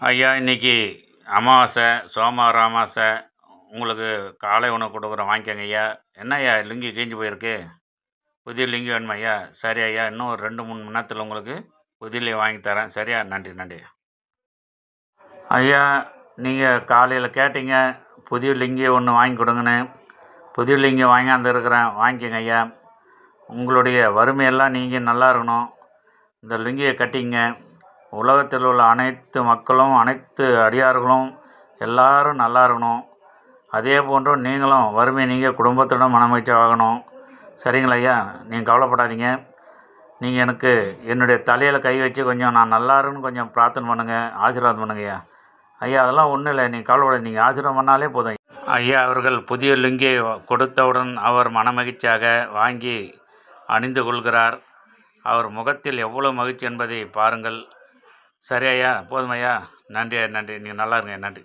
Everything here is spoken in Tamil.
ஐயா இன்னைக்கு அமாவாசை சோமவாரம் அமாவாசை உங்களுக்கு காலை உணவு கொடுக்குறோம் வாங்கிக்கோங்க ஐயா. என்ன ஐயா லுங்கி கிழிஞ்சு போயிருக்கு? புதிய லிங்கி வேணுமா ஐயா? சரி ஐயா இன்னும் ஒரு ரெண்டு மூணு மணி நேரத்தில் உங்களுக்கு புதிய வாங்கி தரேன். சரியா? நன்றி நன்றி. ஐயா நீங்கள் காலையில் கேட்டீங்க புதிய லிங்கி ஒன்று வாங்கி கொடுங்கன்னு. புதிய லிங்கி வாங்கியாந்து இருக்கிறேன். வாங்கிக்கோங்க ஐயா. உங்களுடைய வறுமையெல்லாம் நீங்கள் நல்லா இருக்கணும். இந்த லுங்கியை கட்டிங்க உலகத்தில் உள்ள அனைத்து மக்களும் அனைத்து அடியார்களும் எல்லாரும் நல்லா இருக்கணும். அதே போன்று நீங்களும் வறுமை நீங்கள் குடும்பத்துடன் மனமகிழ்ச்சியாகணும் சரிங்களா ஐயா? நீங்கள் கவலைப்படாதீங்க. நீங்கள் எனக்கு என்னுடைய தலையில் கை வச்சு கொஞ்சம் நான் நல்லா கொஞ்சம் பிரார்த்தனை பண்ணுங்கள் ஆசீர்வாதம் பண்ணுங்க ஐயா. ஐயா அதெல்லாம் ஒன்றும் இல்லை நீங்கள் கவலைப்பட நீங்கள் ஆசீர்வாதம் பண்ணாலே போதும். ஐயா அவர்கள் புதிய லுங்கியை கொடுத்தவுடன் அவர் மனமகிழ்ச்சியாக வாங்கி அணிந்து கொள்கிறார். அவர் முகத்தில் எவ்வளோ மகிழ்ச்சி என்பதை பாருங்கள். சரி ஐயா போதும் ஐயா. நன்றி நன்றி. நீங்கள் நல்லா இருங்க நன்றி.